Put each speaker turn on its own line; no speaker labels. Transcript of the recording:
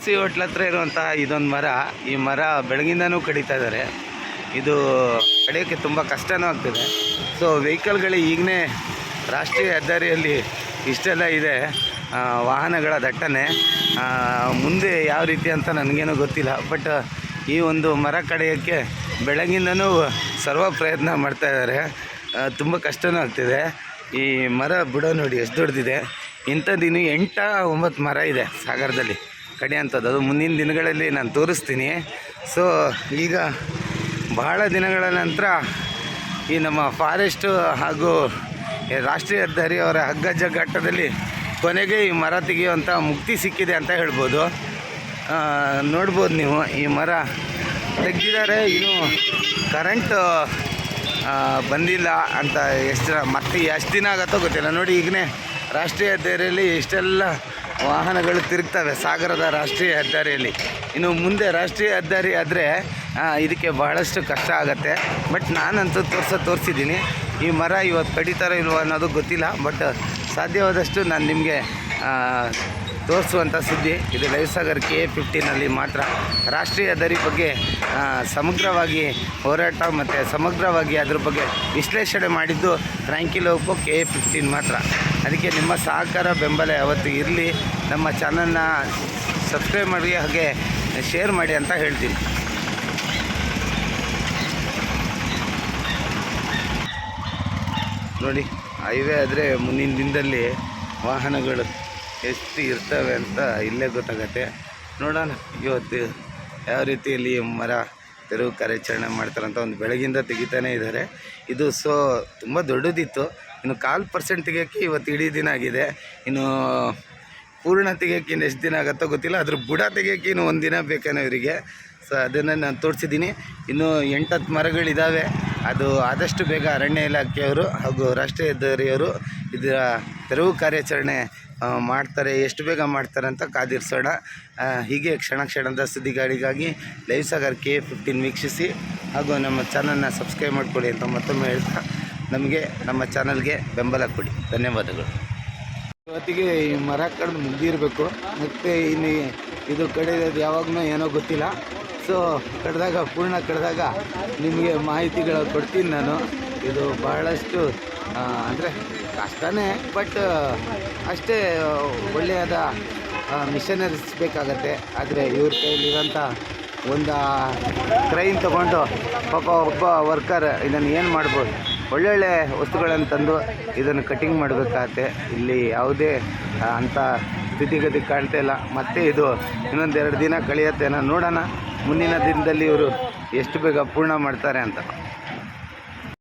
C hotel ಹತ್ರ ಇರುವಂತಹ ಇದೊಂದು ಮರ. ಈ ಮರ ಬೆಳಗಿಂದನೂ ಕಡಿತಾ ಇದ್ದಾರೆ ಇದು ಕಡಿಯೋಕ್ಕೆ ತುಂಬ ಕಷ್ಟನೂ ಆಗ್ತಿದೆ. ಸೊ ವೆಹಿಕಲ್ಗಳು ಈಗಲೇ ರಾಷ್ಟ್ರೀಯ ಹೆದ್ದಾರಿಯಲ್ಲಿ ಇಷ್ಟೆಲ್ಲ ಇದೆ. ವಾಹನಗಳ ದಟ್ಟಣೆ. ಮುಂದೆ ಯಾವ ರೀತಿ ಅಂತ ನನಗೇನು ಗೊತ್ತಿಲ್ಲ. ಬಟ್ ಈ ಒಂದು ಮರ ಕಡಿಯೋಕ್ಕೆ ಬೆಳಗಿಂದನೂ ಸರ್ವ ಪ್ರಯತ್ನ ಮಾಡ್ತಾ ಇದ್ದಾರೆ ತುಂಬ ಕಷ್ಟನೂ ಆಗ್ತಿದೆ. ಈ ಮರ ಬಿಡೋ ನೋಡಿ ಎಷ್ಟು ದೊಡ್ಡದಿದೆ. ಇಂಥದ್ದು ಇನ್ನೂ ಎಂಟ ಒಂಬತ್ತು ಮರ ಇದೆ ಸಾಗರದಲ್ಲಿ. ಕಡಿಯೋಂಥದ್ದು ಅದು ಮುಂದಿನ ದಿನಗಳಲ್ಲಿ ನಾನು ತೋರಿಸ್ತೀನಿ. ಸೊ ಈಗ ಬಹಳ ದಿನಗಳ ನಂತರ ಈ ನಮ್ಮ ಫಾರೆಸ್ಟು ಹಾಗೂ ರಾಷ್ಟ್ರೀಯ ಹೆದ್ದಾರಿ ಅವರ ಹಗ್ಗ ಜಗ್ಗಾಟದಲ್ಲಿ ಕೊನೆಗೆ ಈ ಮರ ತೆಗೆಯುವಂಥ ಮುಕ್ತಿ ಸಿಕ್ಕಿದೆ ಅಂತ ಹೇಳ್ಬೋದು. ನೋಡ್ಬೋದು ನೀವು ಈ ಮರ ತೆಗೆದಿದ್ದಾರೆ. ಇನ್ನು ಕರೆಂಟ್ ಬಂದಿಲ್ಲ ಅಂತ ಎಷ್ಟು ಮತ್ತೆ ಎಷ್ಟು ದಿನ ಆಗತ್ತೋ ಗೊತ್ತಿಲ್ಲ. ನೋಡಿ, ಈಗನೇ ರಾಷ್ಟ್ರೀಯ ಹೆದ್ದಾರಿಯಲ್ಲಿ ಇಷ್ಟೆಲ್ಲ ವಾಹನಗಳು ತಿರುಗ್ತವೆ ಸಾಗರದ ರಾಷ್ಟ್ರೀಯ ಹೆದ್ದಾರಿಯಲ್ಲಿ. ಇನ್ನು ಮುಂದೆ ರಾಷ್ಟ್ರೀಯ ಹೆದ್ದಾರಿ ಆದರೆ ಇದಕ್ಕೆ ಬಹಳಷ್ಟು ಕಷ್ಟ ಆಗುತ್ತೆ. ಬಟ್ ನಾನಂತೂ ತೋರ್ಸ ತೋರಿಸಿದ್ದೀನಿ. ಈ ಮರ ಇವತ್ತು ಕಡಿತಾರೋ ಇಲ್ವೋ ಅನ್ನೋದು ಗೊತ್ತಿಲ್ಲ. ಬಟ್ ಸಾಧ್ಯವಾದಷ್ಟು ನಾನು ನಿಮಗೆ ತೋರಿಸುವಂಥ ಸುದ್ದಿ. ಇದು ಲೈವ್ ಸಾಗರ್ ಕೆ ಎ ಫಿಫ್ಟೀನಲ್ಲಿ ಮಾತ್ರ. ರಾಷ್ಟ್ರೀಯ ದರಿ ಬಗ್ಗೆ ಸಮಗ್ರವಾಗಿ ಹೋರಾಟ ಮತ್ತು ಸಮಗ್ರವಾಗಿ ಅದ್ರ ಬಗ್ಗೆ ವಿಶ್ಲೇಷಣೆ ಮಾಡಿದ್ದು ಟ್ರ್ಯಾಂಕಿಲೋಪೋ ಕೆ ಎ ಫಿಫ್ಟೀನ್ ಮಾತ್ರ. ಅದಕ್ಕೆ ನಿಮ್ಮ ಸಹಕಾರ, ಬೆಂಬಲ ಯಾವತ್ತು ಇರಲಿ. ನಮ್ಮ ಚಾನಲ್ನ ಸಬ್ಸ್ಕ್ರೈಬ್ ಮಾಡಿ, ಹಾಗೆ ಶೇರ್ ಮಾಡಿ ಅಂತ ಹೇಳ್ತೀನಿ. ನೋಡಿ, ಹೈವೇ ಆದರೆ ಮುಂದಿನ ದಿನದಲ್ಲಿ ವಾಹನಗಳು ಎಷ್ಟು ಇರ್ತವೆ ಅಂತ ಇಲ್ಲೇ ಗೊತ್ತಾಗತ್ತೆ. ನೋಡೋಣ, ಇವತ್ತು ಯಾವ ರೀತಿಯಲ್ಲಿ ಮರ ತೆರವು ಕಾರ್ಯಾಚರಣೆ ಮಾಡ್ತಾರಂತ ಒಂದು ಬೆಳಗಿಂದ ತೆಗಿತಾನೆ ಇದ್ದಾರೆ. ಇದು ಸೊ ತುಂಬ ದೊಡ್ಡದಿತ್ತು. ಇನ್ನು ಕಾಲು ಪರ್ಸೆಂಟ್ ತೆಗಿಯೋಕ್ಕೆ ಇವತ್ತು ಇಡೀ ದಿನ ಆಗಿದೆ. ಇನ್ನು ಪೂರ್ಣ ತೆಗಿಯೋಕೆ ಇನ್ನು ಎಷ್ಟು ದಿನ ಆಗುತ್ತೋ ಗೊತ್ತಿಲ್ಲ. ಅದ್ರ ಬುಡ ತೆಗಿಯೋಕೆ ಇನ್ನು ಒಂದು ದಿನ ಬೇಕೇನೋ ಇವರಿಗೆ. ಸೊ ಅದನ್ನು ನಾನು ತೋರಿಸಿದ್ದೀನಿ. ಇನ್ನು ಎಂಟತ್ತು ಮರಗಳಿದ್ದಾವೆ ಅದು ಆದಷ್ಟು ಬೇಗ ಅರಣ್ಯ ಇಲಾಖೆಯವರು ಹಾಗೂ ರಾಷ್ಟ್ರೀಯ ಹೆದ್ದಾರಿಯವರು ಇದರ ತೆರವು ಕಾರ್ಯಾಚರಣೆ ಮಾಡ್ತಾರೆ, ಎಷ್ಟು ಬೇಗ ಮಾಡ್ತಾರೆ ಅಂತ ಕಾದಿರಿಸೋಣ. ಹೀಗೆ ಕ್ಷಣ ಕ್ಷಣದ ಸುದ್ದಿಗಾಡಿಗಾಗಿ ಲೈವ್ ಸಾಗರ್ ಕೆ ಫಿಫ್ಟೀನ್ ವೀಕ್ಷಿಸಿ ಹಾಗೂ ನಮ್ಮ ಚಾನಲ್ನ ಸಬ್ಸ್ಕ್ರೈಬ್ ಮಾಡಿಕೊಡಿ ಅಂತ ಮತ್ತೊಮ್ಮೆ ಹೇಳ್ತಾ ನಮಗೆ, ನಮ್ಮ ಚಾನಲ್ಗೆ ಬೆಂಬಲ ಕೊಡಿ. ಧನ್ಯವಾದಗಳು. ಇವತ್ತಿಗೆ ಈ ಮರ ಕಡ್ದು ಮುಗ್ದಿರಬೇಕು. ಮತ್ತು ಇನ್ನು ಇದು ಕಡೆ ಯಾವಾಗಲೂ ಏನೋ ಗೊತ್ತಿಲ್ಲ. ಸೊ, ಕಡ್ದಾಗ, ಪೂರ್ಣ ಕಡ್ದಾಗ ನಿಮಗೆ ಮಾಹಿತಿಗಳು ಕೊಡ್ತೀನಿ ನಾನು. ಇದು ಬಹಳಷ್ಟು ಅಂದರೆ ಕಷ್ಟನೇ, ಬಟ್ ಅಷ್ಟೇ ಒಳ್ಳೆಯದ ಮಿಷನರೀಸ್ ಬೇಕಾಗತ್ತೆ ಆದರೆ ಇವ್ರ ಕೈಲಿರೋಂಥ ಒಂದು ಕ್ರೈನ್ ತೊಗೊಂಡು ಪಾಪ ಒಬ್ಬ ವರ್ಕರ್ ಇದನ್ನು ಏನು ಮಾಡ್ಬೋದು? ಒಳ್ಳೊಳ್ಳೆ ವಸ್ತುಗಳನ್ನು ತಂದು ಇದನ್ನು ಕಟಿಂಗ್ ಮಾಡಬೇಕಾಗತ್ತೆ. ಇಲ್ಲಿ ಯಾವುದೇ ಅಂಥ ಸ್ಥಿತಿಗತಿ ಕಾಣ್ತಾ ಇಲ್ಲ. ಮತ್ತೆ ಇದು ಇನ್ನೊಂದು ಎರಡು ದಿನ ಕಳೆಯುತ್ತೆ. ನೋಡೋಣ. ಮುಂದಿನ ದಿನದಲ್ಲಿ ಇವರು ಎಷ್ಟು ಬೇಗ ಪೂರ್ಣ ಮಾಡ್ತಾರೆ ಅಂತ.